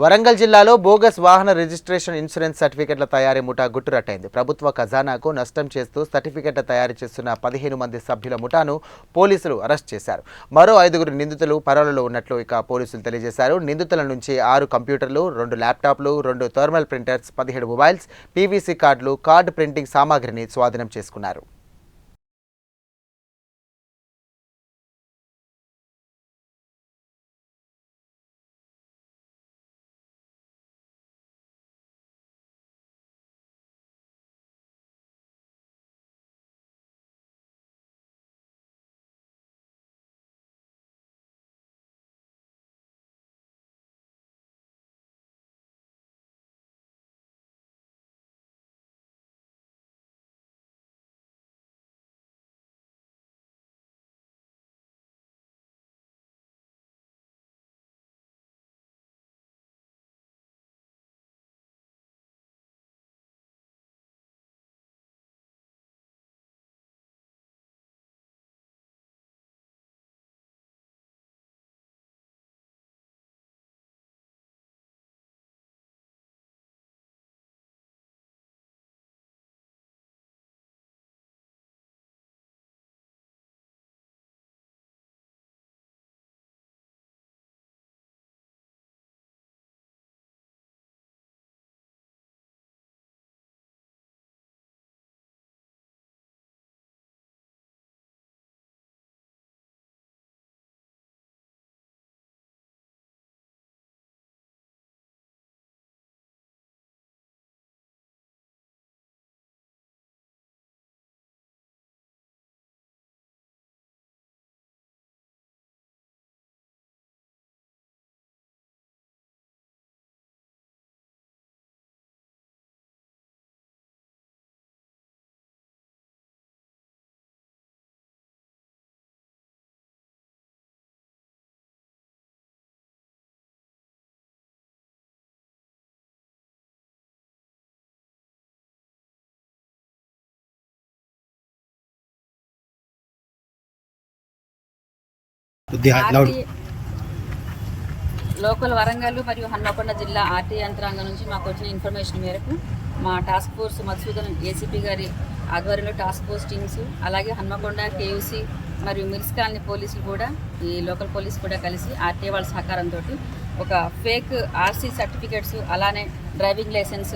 వరంగల్ జిల్లాలో బోగస్ వాహన registration insurance సర్టిఫికెట్ల తయారీ ముఠా గుట్టురట్టయింది. ప్రభుత్వ ఖజానాకు నష్టం చేస్తూ సర్టిఫికెట్ల తయారు చేస్తున్న పదిహేను మంది సభ్యుల ముఠాను పోలీసులు అరెస్ట్ చేశారు. మరో ఐదుగురు నిందితులు పరోలలో ఉన్నట్లు ఇక పోలీసులు తెలియజేశారు. నిందితుల నుంచి ఆరు కంప్యూటర్లు రెండు ల్యాప్టాప్లు రెండు థర్మల్ ప్రింటర్స్ పదిహేడు మొబైల్స్ పీవీసీ కార్డులు కార్డు ప్రింటింగ్ సామాగ్రిని స్వాధీనం చేసుకున్నారు. లోకల్ వరంగల్ మరియు హన్మకొండ జిల్లా ఆర్టీ యంత్రాంగం నుంచి మాకు వచ్చిన ఇన్ఫర్మేషన్ మేరకు మా టాస్క్ ఫోర్స్ మధుసూదన్ ఏసీపీ గారి ఆధ్వర్యంలో టాస్క్ ఫోర్స్ టీమ్స్ అలాగే హన్మకొండ కేయూసీ మరియు మిల్స్ కాలనీ పోలీసులు కూడా ఈ లోకల్ పోలీస్ కూడా కలిసి ఆర్టీ వాళ్ళ సహకారంతో ఒక ఫేక్ ఆర్సీ సర్టిఫికేట్స్ అలానే డ్రైవింగ్ లైసెన్స్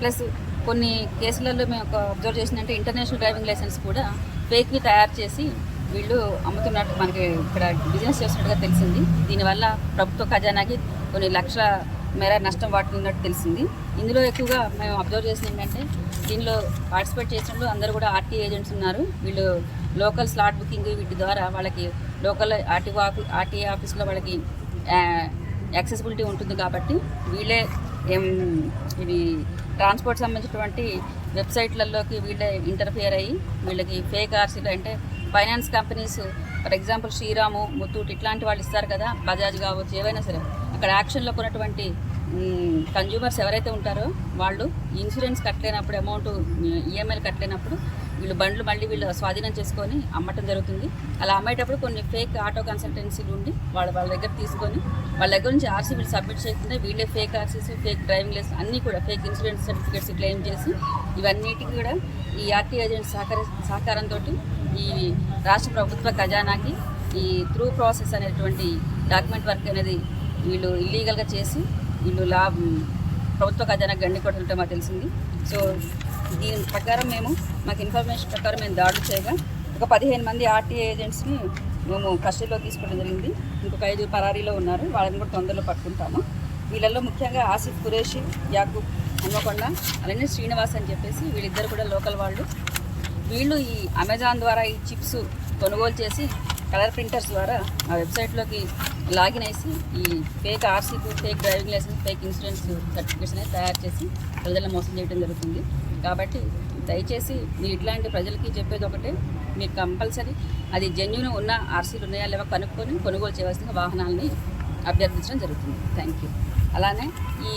ప్లస్ కొన్ని కేసులలో మేము ఒక అబ్జర్వ్ చేసిందంటే ఇంటర్నేషనల్ డ్రైవింగ్ లైసెన్స్ కూడా ఫేక్వి తయారు చేసి వీళ్ళు అమ్ముతున్నట్టు మనకి ఇక్కడ బిజినెస్ చేస్తున్నట్టుగా తెలిసింది. దీనివల్ల ప్రభుత్వ ఖజానాకి కొన్ని లక్షల మేర నష్టం వాటిల్లినట్టు తెలిసింది. ఇందులో ఎక్కువగా మేము అబ్జర్వ్ చేసింది ఏంటంటే దీనిలో పార్టిసిపేట్ చేసినప్పుడు అందరూ కూడా ఆర్టీ ఏజెంట్స్ ఉన్నారు. వీళ్ళు లోకల్ స్లాట్ బుకింగ్ వీటి ద్వారా వాళ్ళకి లోకల్ ఆర్టీఓ ఆఫీ ఆర్టీఏ ఆఫీస్లో వాళ్ళకి యాక్సెసిబిలిటీ ఉంటుంది కాబట్టి వీళ్ళే ఏం ఇవి ట్రాన్స్పోర్ట్ సంబంధించినటువంటి వెబ్సైట్లలోకి వీళ్ళే ఇంటర్ఫియర్ అయ్యి వీళ్ళకి ఫేక్ ఆర్సీలు అంటే finance companies for example Sriram Muthoot ఇట్లాంటి వాళ్ళు ఇస్తారు కదా బజాజ్ కావచ్చు ఏవైనా సరే. అక్కడ యాక్షన్లో కొన్నటువంటి కన్జ్యూమర్స్ ఎవరైతే ఉంటారో వాళ్ళు ఇన్సూరెన్స్ కట్టలేనప్పుడు అమౌంట్ ఈఎంఐలు కట్టలేనప్పుడు వీళ్ళు బండ్లు మళ్ళీ వీళ్ళు స్వాధీనం చేసుకొని అమ్మటం జరుగుతుంది. అలా అమ్మేటప్పుడు కొన్ని ఫేక్ ఆటో కన్సల్టెన్సీలు ఉండి వాళ్ళు వాళ్ళ దగ్గర తీసుకొని వాళ్ళ దగ్గర నుంచి ఆర్సీ వీళ్ళు సబ్మిట్ చేయకుండా వీళ్ళే fake RCs fake driving licence అన్నీ కూడా ఫేక్ ఇన్సూరెన్స్ సర్టిఫికేట్స్ క్లెయిమ్ చేసి ఇవన్నిటికీ కూడా ఈ ఆర్టీ ఏజెంట్ సహకార సహకారంతో ఈ రాష్ట్ర ప్రభుత్వ ఖజానాకి ఈ త్రూ ప్రాసెస్ అనేటువంటి డాక్యుమెంట్ వర్క్ అనేది వీళ్ళు ఇల్లీగల్గా చేసి వీళ్ళు లా ప్రభుత్వ ఖజానా గండి కొట్టినట్టు మాకు తెలిసింది. సో దీని ప్రకారం మేము మాకు ఇన్ఫర్మేషన్ ప్రకారం మేము దాడులు చేయగా ఒక పదిహేను మంది ఆర్టీఏ ఏజెంట్స్ని మేము కస్టడీలో తీసుకోవడం జరిగింది. ఇంకొక ఐదు పరారీలో ఉన్నారు. వాళ్ళని కూడా తొందరలో పట్టుకుంటాము. వీళ్ళల్లో ముఖ్యంగా ఆసిఫ్ కురేషి యాకూబ్ హన్మకొండ అలానే శ్రీనివాస్ అని చెప్పేసి వీళ్ళిద్దరు కూడా లోకల్ వాళ్ళు. వీళ్ళు ఈ అమెజాన్ ద్వారా ఈ చిప్స్ కొనుగోలు చేసి కలర్ ప్రింటర్స్ ద్వారా ఆ వెబ్సైట్లోకి లాగిన్ వేసి ఈ fake RC fake driving licence fake insurance certificates అనేది తయారు చేసి ప్రజలను మోసం చేయడం జరుగుతుంది. కాబట్టి దయచేసి మీరు ఇట్లాంటి ప్రజలకి చెప్పేది ఒకటే మీరు కంపల్సరీ అది జెన్యున్ ఉన్న ఆర్సీలు ఉన్నాయా లేవా కనుక్కొని కొనుగోలు చేయవలసిన వాహనాలని అభ్యర్థించడం జరుగుతుంది. థ్యాంక్ యూ అలానే ఈ